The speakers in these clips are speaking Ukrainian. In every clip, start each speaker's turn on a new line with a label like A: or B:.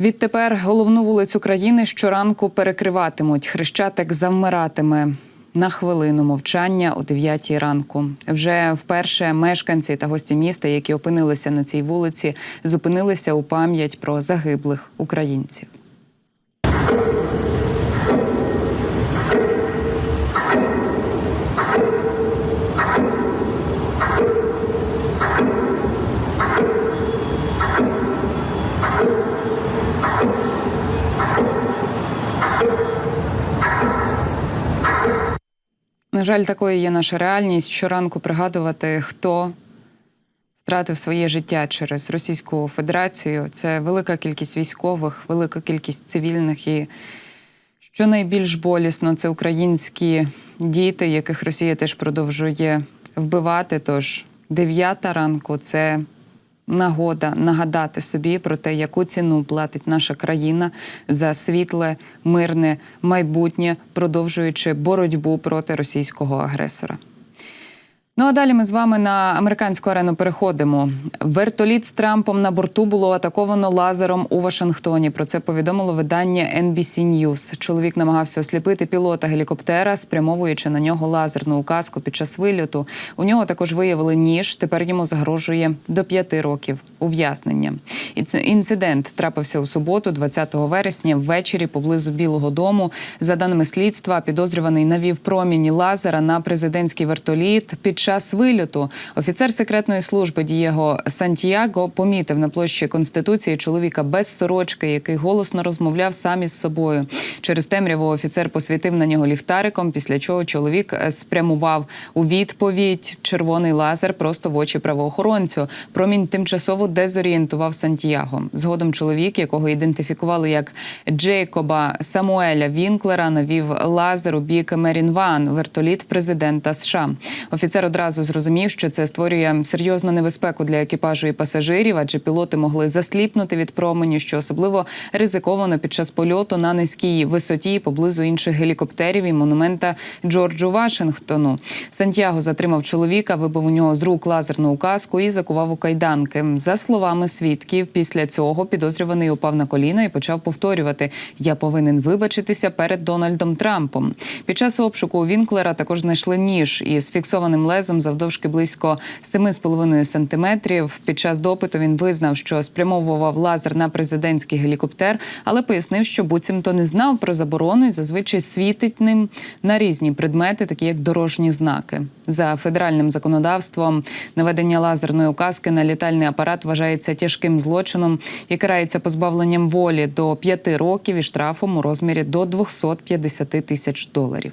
A: Відтепер головну вулицю країни щоранку перекриватимуть. Хрещатик завмиратиме на хвилину мовчання о 9 ранку. Вже вперше мешканці та гості міста, які опинилися на цій вулиці, зупинилися у пам'ять про загиблих українців. На жаль, такою є наша реальність. Щоранку пригадувати, хто втратив своє життя через Російську Федерацію. Це велика кількість військових, велика кількість цивільних і. Що найбільш болісно, це українські діти, яких Росія теж продовжує вбивати. Тож дев'ята ранку це нагода нагадати собі про те, яку ціну платить наша країна за світле, мирне майбутнє, продовжуючи боротьбу проти російського агресора. Ну а далі ми з вами на американську арену переходимо. Вертоліт з Трампом на борту було атаковано лазером у Вашингтоні. Про це повідомило видання NBC News. Чоловік намагався осліпити пілота гелікоптера, спрямовуючи на нього лазерну указку під час вильоту. У нього також виявили ніж. Тепер йому загрожує до п'яти років ув'язнення. Інцидент трапився у суботу, 20 вересня, ввечері поблизу Білого Дому. За даними слідства, підозрюваний навів проміні лазера на президентський вертоліт під час вильоту. Офіцер секретної служби Дієго Сантьяго помітив на площі конституції чоловіка без сорочки, який голосно розмовляв сам із собою. Через темряву офіцер посвітив на нього ліхтариком, після чого чоловік е, спрямував у відповідь червоний лазер просто в очі правоохоронцю. Промінь тимчасово дезорієнтував Сантьяго. Згодом чоловік, якого ідентифікували як Джейкоба Самуеля Вінклера, навів лазер у бік Мерін Ван, вертоліт президента США. Офіцер одразу зрозумів, що це створює серйозну небезпеку для екіпажу і пасажирів, адже пілоти могли засліпнути від променю, що особливо ризиковано під час польоту на низькій висоті поблизу інших гелікоптерів і монумента Джорджу Вашингтону. Сантьяго затримав чоловіка, вибив у нього з рук лазерну указку і закував у кайданки. За словами свідків, після цього підозрюваний упав на коліна і почав повторювати: Я повинен вибачитися перед Дональдом Трампом. Під час обшуку у Вінклера також знайшли ніж із фіксованим лезом завдовжки близько 7,5 сантиметрів. Під час допиту він визнав, що спрямовував лазер на президентський гелікоптер, але пояснив, що буцімто не знав про заборону і зазвичай світить ним на різні предмети, такі як дорожні знаки. За федеральним законодавством наведення лазерної указки на літальний апарат вважається тяжким злочином і карається позбавленням волі до 5 років і штрафом у розмірі до 250 тисяч доларів.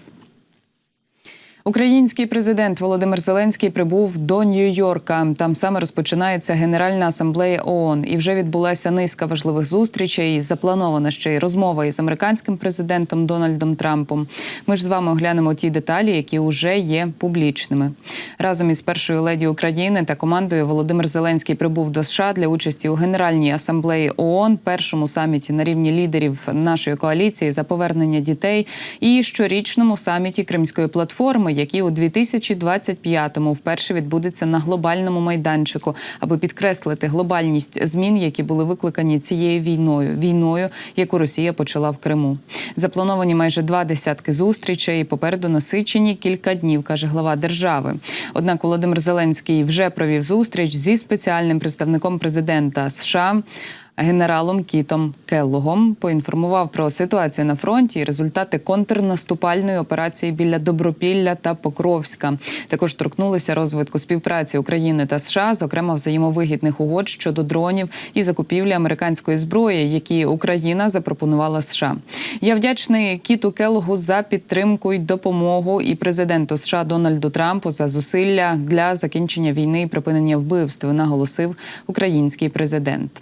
A: Український президент Володимир Зеленський прибув до Нью-Йорка. Там саме розпочинається Генеральна асамблея ООН. І вже відбулася низка важливих зустрічей. Запланована ще й розмова із американським президентом Дональдом Трампом. Ми ж з вами оглянемо ті деталі, які вже є публічними. Разом із першою леді України та командою Володимир Зеленський прибув до США для участі у Генеральній асамблеї ООН, першому саміті на рівні лідерів нашої коаліції за повернення дітей і щорічному саміті Кримської платформи який у 2025-му вперше відбудеться на глобальному майданчику, аби підкреслити глобальність змін, які були викликані цією війною, війною, яку Росія почала в Криму. Заплановані майже два десятки зустрічей. Попереду насичені кілька днів, каже глава держави. Однак Володимир Зеленський вже провів зустріч зі спеціальним представником президента США генералом Кітом Келлогом поінформував про ситуацію на фронті і результати контрнаступальної операції біля Добропілля та Покровська. Також торкнулися розвитку співпраці України та США, зокрема взаємовигідних угод щодо дронів і закупівлі американської зброї, які Україна запропонувала США. Я вдячний Кіту Келлогу за підтримку й допомогу і президенту США Дональду Трампу за зусилля для закінчення війни і припинення вбивств. Наголосив український президент.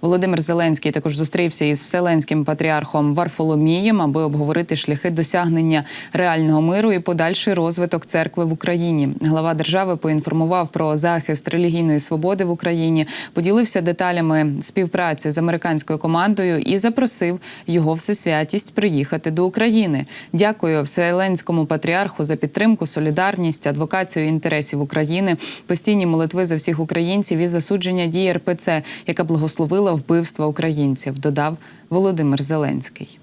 A: Володимир Зеленський також зустрівся із вселенським патріархом Варфоломієм, аби обговорити шляхи досягнення реального миру і подальший розвиток церкви в Україні. Глава держави поінформував про захист релігійної свободи в Україні, поділився деталями співпраці з американською командою і запросив його всесвятість приїхати до України. Дякую вселенському патріарху за підтримку, солідарність, адвокацію інтересів України, постійні молитви за всіх українців і засудження дії РПЦ, яка благословила благословила вбивства українців, додав Володимир Зеленський.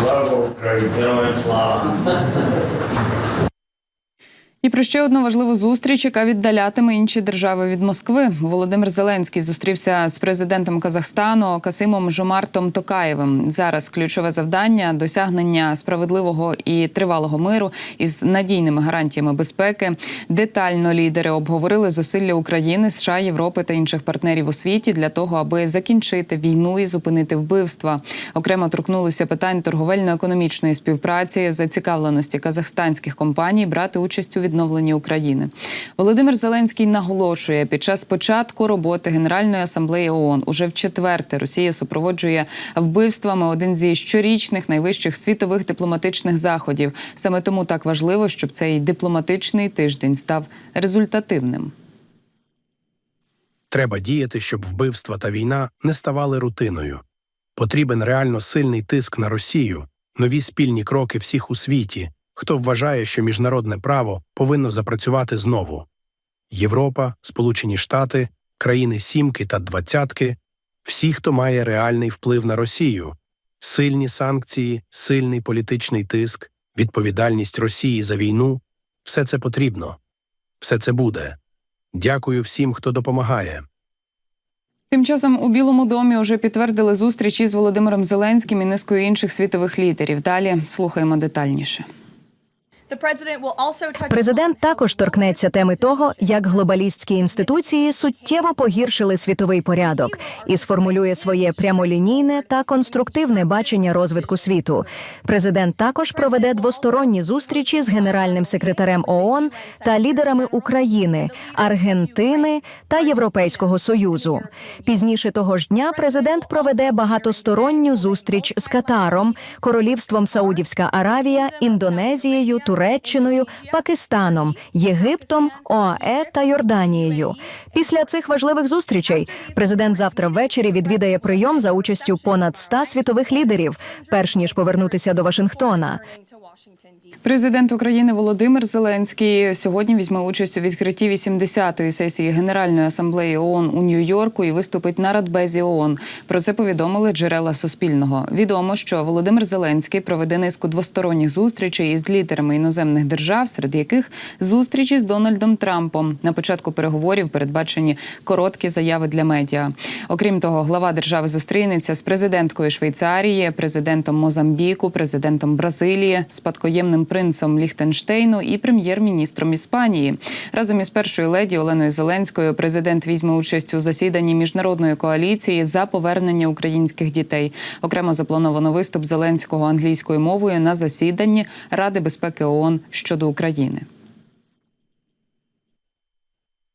B: Слава Україні! Героям слава!
A: І про ще одну важливу зустріч, яка віддалятиме інші держави від Москви. Володимир Зеленський зустрівся з президентом Казахстану Касимом Жомартом Токаєвим. Зараз ключове завдання досягнення справедливого і тривалого миру із надійними гарантіями безпеки. Детально лідери обговорили зусилля України, США, Європи та інших партнерів у світі для того, аби закінчити війну і зупинити вбивства. Окремо торкнулися питань торговельно-економічної співпраці, зацікавленості казахстанських компаній брати участь у відновленні України. Володимир Зеленський наголошує, під час початку роботи Генеральної асамблеї ООН уже в четверте Росія супроводжує вбивствами один зі щорічних найвищих світових дипломатичних заходів. Саме тому так важливо, щоб цей дипломатичний тиждень став результативним.
C: Треба діяти, щоб вбивства та війна не ставали рутиною. Потрібен реально сильний тиск на Росію, нові спільні кроки всіх у світі, хто вважає, що міжнародне право повинно запрацювати знову. Європа, Сполучені Штати, країни Сімки та Двадцятки – всі, хто має реальний вплив на Росію, сильні санкції, сильний політичний тиск, відповідальність Росії за війну – все це потрібно. Все це буде. Дякую всім, хто допомагає.
A: Тим часом у Білому домі вже підтвердили зустріч із Володимиром Зеленським і низкою інших світових лідерів. Далі слухаємо детальніше.
D: Президент також торкнеться теми того, як глобалістські інституції суттєво погіршили світовий порядок і сформулює своє прямолінійне та конструктивне бачення розвитку світу. Президент також проведе двосторонні зустрічі з генеральним секретарем ООН та лідерами України, Аргентини та Європейського союзу. Пізніше того ж дня президент проведе багатосторонню зустріч з Катаром, Королівством Саудівська Аравія, Індонезією, Туреччиною, Пакистаном, Єгиптом, ОАЕ та Йорданією. Після цих важливих зустрічей президент завтра ввечері відвідає прийом за участю понад 100 світових лідерів, перш ніж повернутися до Вашингтона.
A: Президент України Володимир Зеленський сьогодні візьме участь у відкритті 80-ї сесії Генеральної асамблеї ООН у Нью-Йорку і виступить на Радбезі ООН. Про це повідомили джерела Суспільного. Відомо, що Володимир Зеленський проведе низку двосторонніх зустрічей із лідерами іноземних держав, серед яких зустрічі з Дональдом Трампом. На початку переговорів передбачені короткі заяви для медіа. Окрім того, глава держави зустрінеться з президенткою Швейцарії, президентом Мозамбіку, президентом Бразилії, спадкоємним принцем Ліхтенштейну і прем'єр-міністром Іспанії. Разом із першою леді Оленою Зеленською президент візьме участь у засіданні міжнародної коаліції за повернення українських дітей. Окремо заплановано виступ Зеленського англійською мовою на засіданні Ради безпеки ООН щодо України.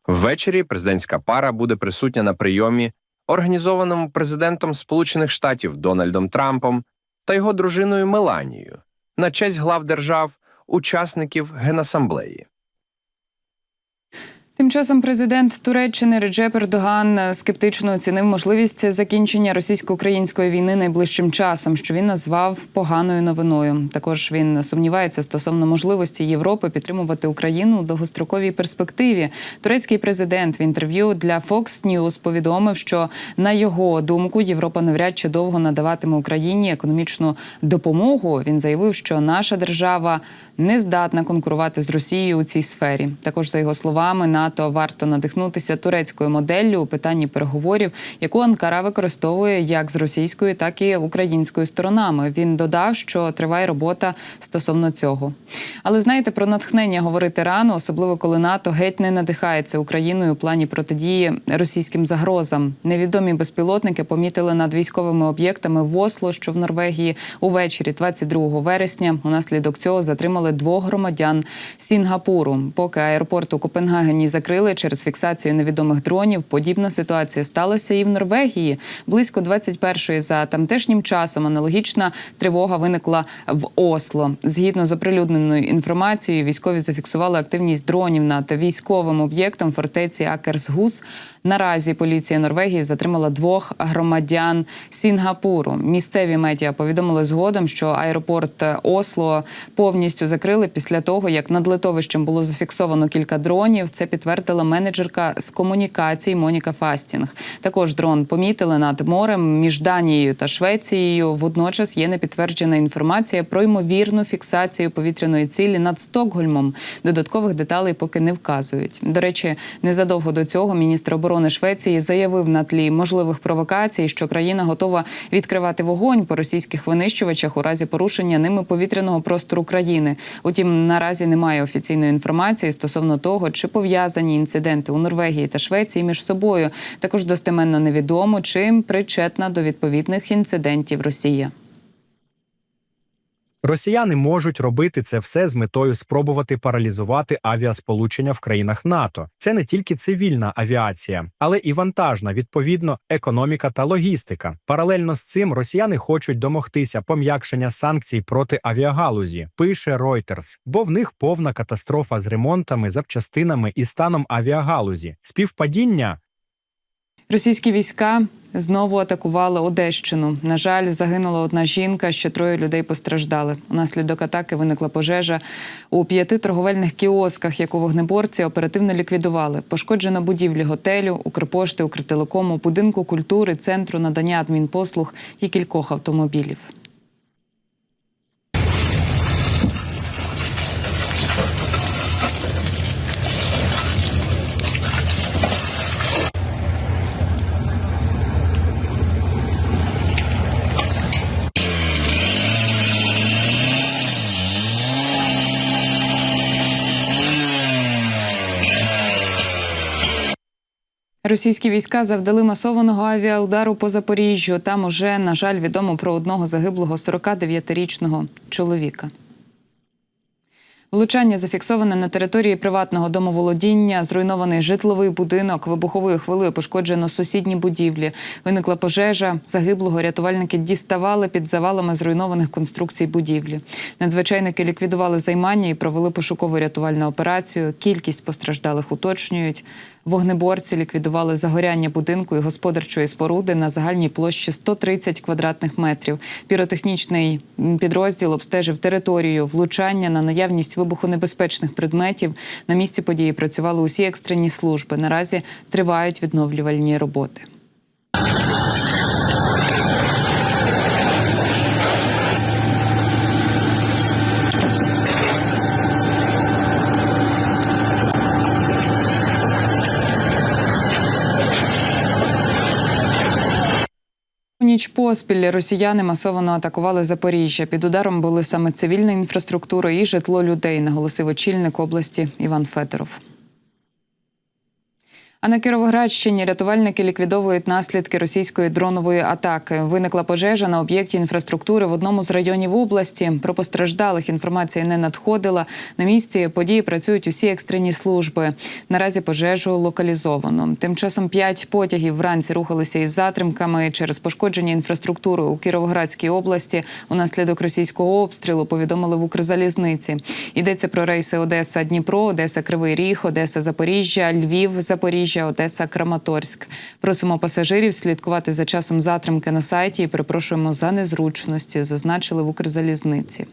E: Ввечері президентська пара буде присутня на прийомі, організованому президентом Сполучених Штатів Дональдом Трампом та його дружиною Меланією на честь глав держав, учасників Генасамблеї.
A: Тим часом президент Туреччини Реджеп Ердоган скептично оцінив можливість закінчення російсько-української війни найближчим часом, що він назвав поганою новиною. Також він сумнівається стосовно можливості Європи підтримувати Україну у довгостроковій перспективі. Турецький президент в інтерв'ю для Fox News повідомив, що на його думку Європа навряд чи довго надаватиме Україні економічну допомогу. Він заявив, що наша держава не здатна конкурувати з Росією у цій сфері. Також за його словами, НАТО варто надихнутися турецькою моделлю у питанні переговорів, яку Анкара використовує як з російською, так і українською сторонами. Він додав, що триває робота стосовно цього. Але знаєте, про натхнення говорити рано, особливо коли НАТО геть не надихається Україною у плані протидії російським загрозам. Невідомі безпілотники помітили над військовими об'єктами в Осло, що в Норвегії, увечері 22 вересня. Унаслідок цього затримали двох громадян Сінгапуру. Поки аеропорт у Копенгагені закрили через фіксацію невідомих дронів. Подібна ситуація сталася і в Норвегії. Близько 21-ї за тамтешнім часом аналогічна тривога виникла в Осло. Згідно з оприлюдненою інформацією, військові зафіксували активність дронів над військовим об'єктом фортеці Акерсгус. Наразі поліція Норвегії затримала двох громадян Сінгапуру. Місцеві медіа повідомили згодом, що аеропорт Осло повністю закрили після того, як над литовищем було зафіксовано кілька дронів. Це підтверджує підтвердила менеджерка з комунікацій Моніка Фастінг. Також дрон помітили над морем між Данією та Швецією. Водночас є непідтверджена інформація про ймовірну фіксацію повітряної цілі над Стокгольмом. Додаткових деталей поки не вказують. До речі, незадовго до цього міністр оборони Швеції заявив на тлі можливих провокацій, що країна готова відкривати вогонь по російських винищувачах у разі порушення ними повітряного простору країни. Утім, наразі немає офіційної інформації стосовно того, чи пов'язані інциденти у Норвегії та Швеції між собою. Також достеменно невідомо, чим причетна до відповідних інцидентів Росія.
F: Росіяни можуть робити це все з метою спробувати паралізувати авіасполучення в країнах НАТО. Це не тільки цивільна авіація, але і вантажна, відповідно, економіка та логістика. Паралельно з цим росіяни хочуть домогтися пом'якшення санкцій проти авіагалузі, пише Reuters, бо в них повна катастрофа з ремонтами, запчастинами і станом авіагалузі. Співпадіння
A: Російські війська знову атакували Одещину. На жаль, загинула одна жінка, ще троє людей постраждали. Унаслідок атаки виникла пожежа у п'яти торговельних кіосках, яку вогнеборці оперативно ліквідували. Пошкоджено будівлі готелю, Укрпошти, Укртелекому, будинку культури, центру надання адмінпослуг і кількох автомобілів. Російські війська завдали масованого авіаудару по Запоріжжю. Там уже, на жаль, відомо про одного загиблого 49-річного чоловіка. Влучання зафіксоване на території приватного домоволодіння, зруйнований житловий будинок, вибуховою хвилею пошкоджено сусідні будівлі. Виникла пожежа. Загиблого рятувальники діставали під завалами зруйнованих конструкцій будівлі. Надзвичайники ліквідували займання і провели пошукову рятувальну операцію. Кількість постраждалих уточнюють. Вогнеборці ліквідували загоряння будинку і господарчої споруди на загальній площі 130 квадратних метрів. Піротехнічний підрозділ обстежив територію влучання на наявність вибухонебезпечних предметів. На місці події працювали усі екстрені служби. Наразі тривають відновлювальні роботи. Ніч поспіль росіяни масово атакували Запоріжжя. Під ударом були саме цивільна інфраструктура і житло людей, наголосив очільник області Іван Федоров. А на Кіровоградщині рятувальники ліквідовують наслідки російської дронової атаки. Виникла пожежа на об'єкті інфраструктури в одному з районів області. Про постраждалих інформація не надходила. На місці події працюють усі екстрені служби. Наразі пожежу локалізовано. Тим часом п'ять потягів вранці рухалися із затримками через пошкодження інфраструктури у Кіровоградській області. Унаслідок російського обстрілу повідомили в Укрзалізниці. Йдеться про рейси Одеса, Дніпро, Одеса, Кривий Ріг, Одеса, Запоріжжя, Львів, Запоріжжя, Одеса, Краматорськ. Просимо пасажирів слідкувати за часом затримки на сайті і перепрошуємо за незручності, зазначили в Укрзалізниці.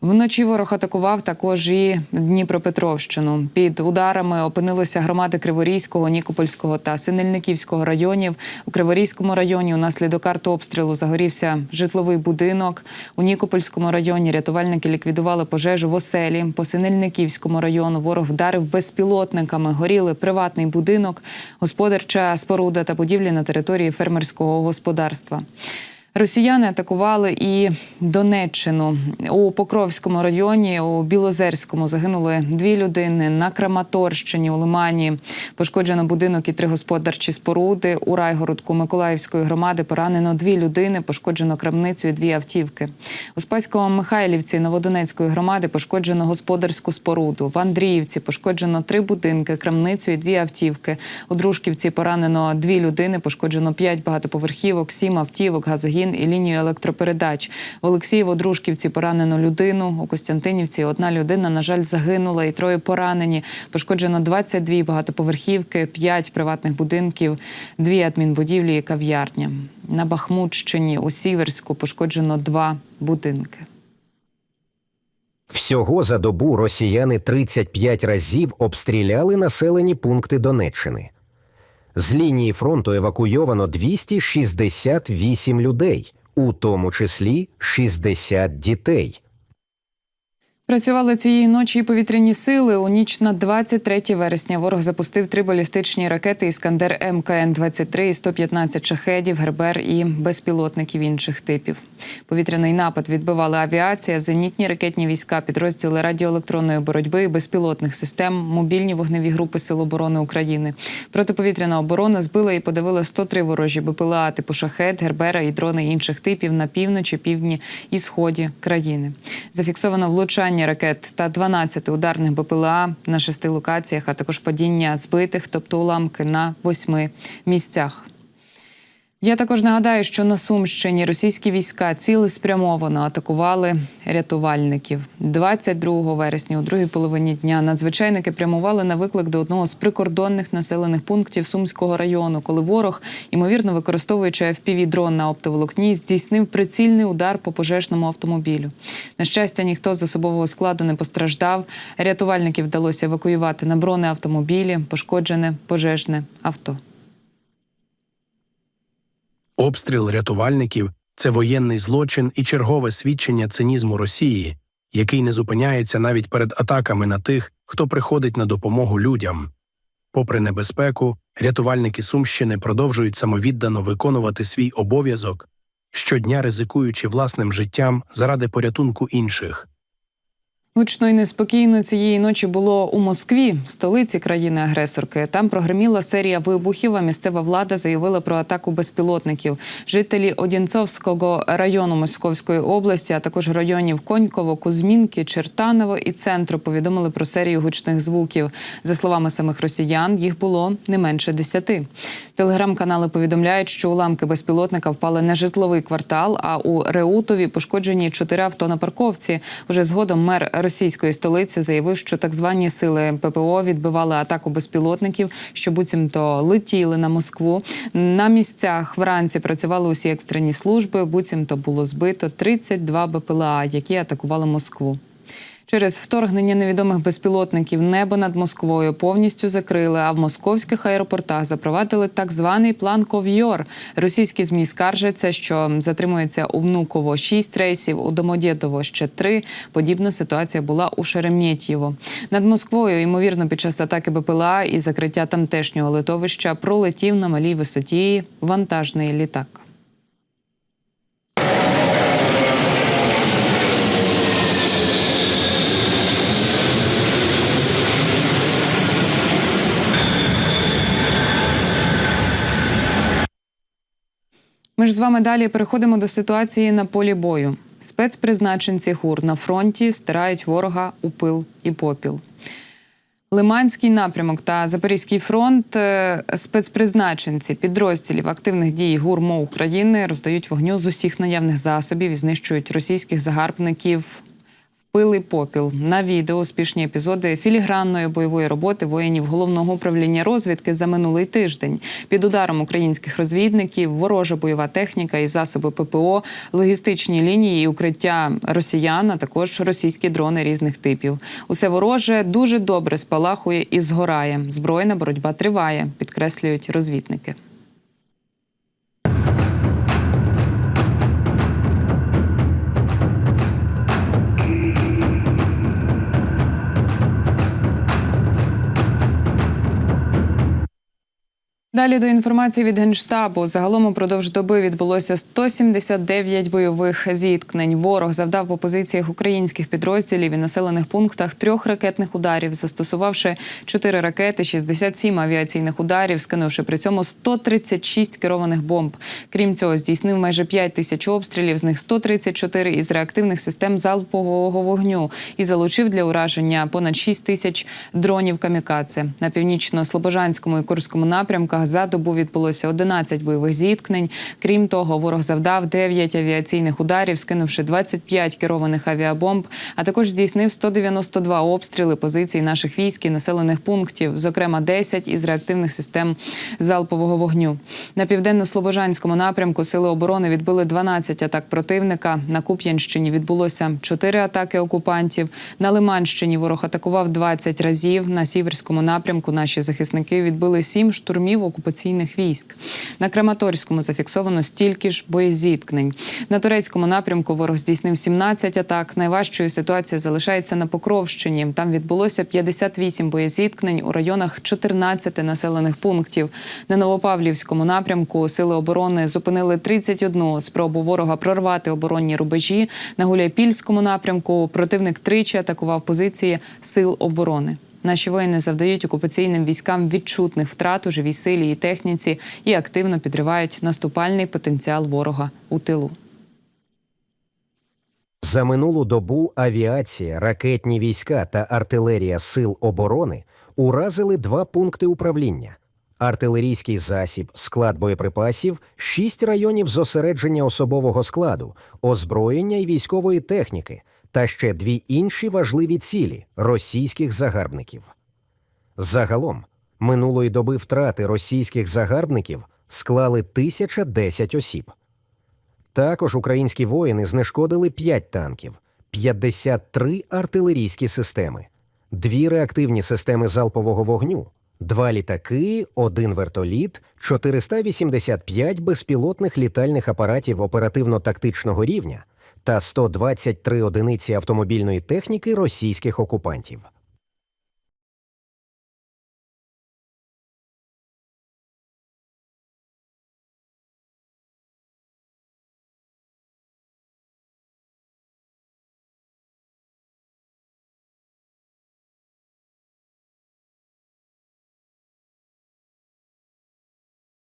A: Вночі ворог атакував також і Дніпропетровщину. Під ударами опинилися громади Криворізького, Нікопольського та Синельниківського районів. У Криворізькому районі унаслідок артобстрілу загорівся житловий будинок. У Нікопольському районі рятувальники ліквідували пожежу в оселі. По Синельниківському району ворог вдарив безпілотниками. Горіли приватний будинок, господарча споруда та будівлі на території фермерського господарства. Росіяни атакували і Донеччину у Покровському районі. У Білозерському загинули дві людини. На Краматорщині у Лимані пошкоджено будинок і три господарчі споруди. У Райгородку Миколаївської громади поранено дві людини. Пошкоджено крамницю і дві автівки. У Спаському Михайлівці Новодонецької громади пошкоджено господарську споруду. В Андріївці пошкоджено три будинки, крамницю і дві автівки. У Дружківці поранено дві людини. Пошкоджено п'ять багатоповерхівок, сім автівок, газогін і лінію електропередач. В Олексієво-Дружківці поранено людину. У Костянтинівці одна людина, на жаль, загинула і троє поранені. Пошкоджено 22 багатоповерхівки, 5 приватних будинків, дві адмінбудівлі і кав'ярня. На Бахмутщині у Сіверську пошкоджено два будинки.
G: Всього за добу росіяни 35 разів обстріляли населені пункти Донеччини. З лінії фронту евакуйовано 268 людей, у тому числі 60 дітей.
A: Працювали цієї ночі повітряні сили. У ніч на 23 вересня ворог запустив три балістичні ракети Іскандер МКН 23 і 115 шахедів, гербер і безпілотників інших типів. Повітряний напад відбивала авіація, зенітні ракетні війська, підрозділи радіоелектронної боротьби безпілотних систем, мобільні вогневі групи Сил оборони України. Протиповітряна оборона збила і подавила 103 ворожі БПЛА типу шахет, гербера і дрони інших типів на півночі, півдні і сході країни. Зафіксовано влучання ракет та 12 ударних БПЛА на шести локаціях, а також падіння збитих, тобто уламки на восьми місцях. Я також нагадаю, що на Сумщині російські війська цілеспрямовано атакували рятувальників. 22 вересня, у другій половині дня, надзвичайники прямували на виклик до одного з прикордонних населених пунктів Сумського району, коли ворог, ймовірно використовуючи FPV-дрон на оптоволокні, здійснив прицільний удар по пожежному автомобілю. На щастя, ніхто з особового складу не постраждав. Рятувальників вдалося евакуювати на бронеавтомобілі, пошкоджене пожежне авто.
C: Обстріл рятувальників це воєнний злочин і чергове свідчення цинізму Росії, який не зупиняється навіть перед атаками на тих, хто приходить на допомогу людям. Попри небезпеку, рятувальники Сумщини продовжують самовіддано виконувати свій обов'язок, щодня ризикуючи власним життям заради порятунку інших.
A: Гучно і неспокійно цієї ночі було у Москві, столиці країни-агресорки. Там прогреміла серія вибухів. А місцева влада заявила про атаку безпілотників. Жителі Одінцовського району Московської області, а також районів Коньково, Кузьмінки, Чертаново і центру повідомили про серію гучних звуків. За словами самих росіян, їх було не менше десяти. Телеграм-канали повідомляють, що уламки безпілотника впали на житловий квартал. А у Реутові пошкоджені чотири авто на парковці. Уже згодом мер російської столиці заявив, що так звані сили ППО відбивали атаку безпілотників, що буцімто летіли на Москву. На місцях вранці працювали усі екстрені служби. Буцімто було збито 32 БПЛА, які атакували Москву. Через вторгнення невідомих безпілотників небо над Москвою повністю закрили, а в московських аеропортах запровадили так званий план Ков'йор. Російські змі скаржаться, що затримується у Внуково 6 рейсів, у Домодєдово ще 3. Подібна ситуація була у Шереметьєво. Над Москвою, ймовірно, під час атаки БПЛА і закриття тамтешнього литовища пролетів на малій висоті вантажний літак. Ми ж з вами далі переходимо до ситуації на полі бою. Спецпризначенці ГУР на фронті стирають ворога у пил і попіл. Лиманський напрямок та Запорізький фронт е, спецпризначенці підрозділів активних дій гурмо України роздають вогню з усіх наявних засобів і знищують російських загарбників в пил і попіл. На відео успішні епізоди філігранної бойової роботи воїнів головного управління розвідки за минулий тиждень. Під ударом українських розвідників, ворожа бойова техніка і засоби ППО, логістичні лінії і укриття росіян, а також російські дрони різних типів. Усе вороже дуже добре спалахує і згорає. Збройна боротьба триває, підкреслюють розвідники. Далі до інформації від генштабу. Загалом упродовж доби відбулося 179 бойових зіткнень. Ворог завдав по позиціях українських підрозділів і населених пунктах трьох ракетних ударів, застосувавши 4 ракети, 67 авіаційних ударів, скинувши при цьому 136 керованих бомб. Крім цього, здійснив майже 5 тисяч обстрілів, з них 134 із реактивних систем залпового вогню і залучив для ураження понад 6 тисяч дронів камікадзе. На північно-слобожанському і Курському напрямках за добу відбулося 11 бойових зіткнень. Крім того, ворог завдав 9 авіаційних ударів, скинувши 25 керованих авіабомб, а також здійснив 192 обстріли позицій наших військ і населених пунктів, зокрема 10 із реактивних систем залпового вогню. На південно-слобожанському напрямку сили оборони відбили 12 атак противника. На Куп'янщині відбулося 4 атаки окупантів. На Лиманщині ворог атакував 20 разів. На сіверському напрямку наші захисники відбили 7 штурмів окупаційних військ. На Краматорському зафіксовано стільки ж боєзіткнень. На турецькому напрямку ворог здійснив 17 атак. Найважчою ситуація залишається на Покровщині. Там відбулося 58 боєзіткнень у районах 14 населених пунктів. На Новопавлівському напрямку сили оборони зупинили 31 спробу ворога прорвати оборонні рубежі. На Гуляйпільському напрямку противник тричі атакував позиції сил оборони. Наші воїни завдають окупаційним військам відчутних втрат у живій силі і техніці і активно підривають наступальний потенціал ворога у тилу.
G: За минулу добу авіація, ракетні війська та артилерія сил оборони уразили два пункти управління: артилерійський засіб, склад боєприпасів, шість районів зосередження особового складу, озброєння і військової техніки, та ще дві інші важливі цілі російських загарбників. Загалом минулої доби втрати російських загарбників склали 1010 осіб. Також українські воїни знешкодили 5 танків, 53 артилерійські системи, дві реактивні системи залпового вогню, два літаки, один вертоліт, 485 безпілотних літальних апаратів оперативно-тактичного рівня та 123 одиниці автомобільної техніки російських окупантів.